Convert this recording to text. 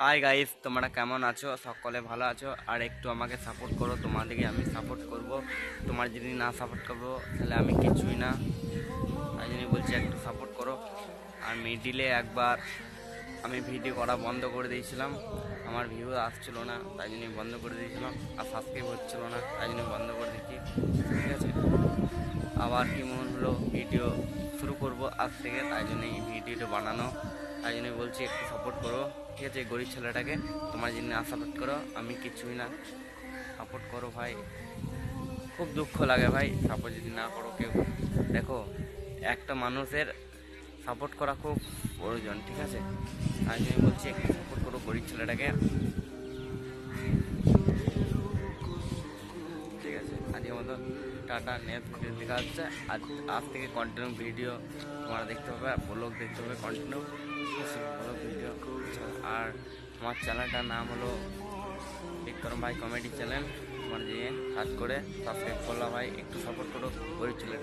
Hi guys তোমরা কেমন আছো? সকলে ভালো আছো? আর একটু আমাকে সাপোর্ট করো, তোমাদেরকে আমি সাপোর্ট করব। তোমার যদি না সাপোর্ট করব, তাহলে আমি কিছুই না। তাই জন্য বলছি একটু সাপোর্ট করো। আর মিডিলে একবার আমি ভিডিও করা বন্ধ করে দিয়েছিলাম। আমার ভিউ আসছিল না, তাই জন্য বন্ধ করে দিয়েছিলাম। আর সাবস্ক্রাইব হচ্ছিল না, তাই জন্য বন্ধ করে দিচ্ছি। ঠিক আছে? আবার কি মন হলো? ভিডিও শুরু করব আজ থেকে, তাই জন্য এই ভিডিওটা বানানো। তাই জন্য বলছি, একটু সাপোর্ট করো, ঠিক আছে? গরিব ছেলেটাকে, তোমার জন্য সাপোর্ট করো। আমি কিছুই না। সাপোর্ট করো ভাই। খুব দুঃখ লাগে ভাই সাপোর্ট যদি না করো কেউ। দেখো, একটা মানুষের সাপোর্ট করা খুব প্রয়োজন, ঠিক আছে? তাই জন্য বলছি, একটু সাপোর্ট করো গরিব ছেলেটাকে। আছে মতো টাটা নেক্সট ভিডিও দেখা হচ্ছে। আজ আজ থেকে কন্টিনিউ ভিডিও তোমরা দেখতে পাবে ব্লগ দেখতে পাবে কন্টিনিউ ব্লগ ভিডিও আর আমার চ্যানেলটার নাম হলো বিক্রম ভাই কমেডি চ্যানেল তোমার যে সার্চ করে সাবস্ক্রাইব করলাম ভাই, একটু সাপোর্ট করো ছেলেটাকে